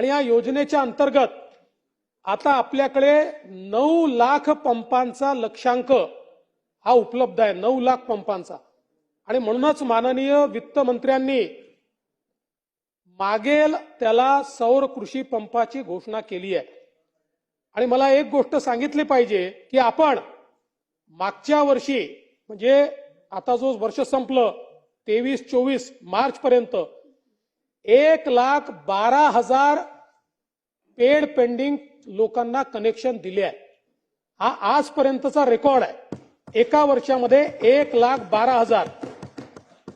आणि या योजनेच्या अंतर्गत आता आपल्याकडे नऊ लाख पंपांचा लक्षांक हा उपलब्ध आहे नऊ लाख पंपांचा. आणि म्हणूनच माननीय वित्तमंत्र्यांनी मागेल त्याला सौर कृषी पंपाची घोषणा केली आहे. आणि मला एक गोष्ट सांगितली पाहिजे की आपण मागच्या वर्षी म्हणजे आता जो वर्ष संपलं तेवीस चोवीस मार्च पर्यंत एक लाख बारा हजार पेड पेंडिंग लोकांना कनेक्शन दिले आहे. हा आजपर्यंतचा रेकॉर्ड आहे. एका वर्षामध्ये एक लाख बारा हजार.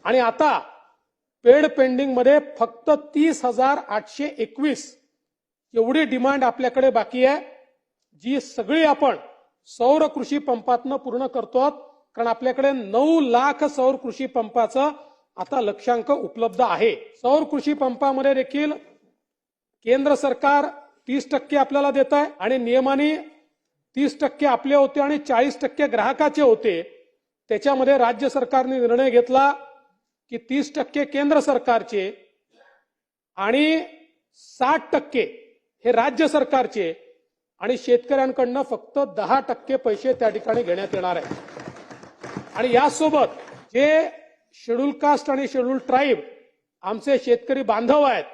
आणि आता पेड पेंडिंगमध्ये फक्त तीस हजार आठशे एकवीस एवढी डिमांड आपल्याकडे बाकी आहे जी सगळी आपण सौर कृषी पंपातनं पूर्ण करतो कारण आपल्याकडे नऊ लाख सौर कृषी पंपाचं आता लक्षांक उपलब्ध आहे. सौर कृषी पंपामध्ये देखील केंद्र सरकार तीस टक्के आपल्याला देत आहे आणि नियमाने तीस टक्के आपले होते आणि चाळीस टक्के ग्राहकाचे होते. त्याच्यामध्ये राज्य सरकारने निर्णय घेतला की तीस टक्के केंद्र सरकारचे आणि साठ टक्के हे राज्य सरकारचे आणि शेतकऱ्यांकडनं फक्त दहा टक्के पैसे त्या ठिकाणी घेण्यात येणार आहे आणि यासोबत जे शेड्यूल कास्ट आणि शेड्यूल ट्राईब आमचे शेतकरी बांधव आहेत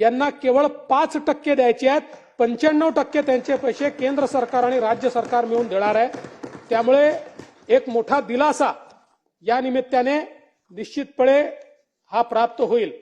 यांना केवळ पाच टक्के द्यायचे आहेत पंच्याण्णव टक्के त्यांचे पैसे केंद्र सरकार आणि राज्य सरकार मिळून देणार आहे. त्यामुळे एक मोठा दिलासा या निमित्ताने निश्चितपणे हा प्राप्त होईल.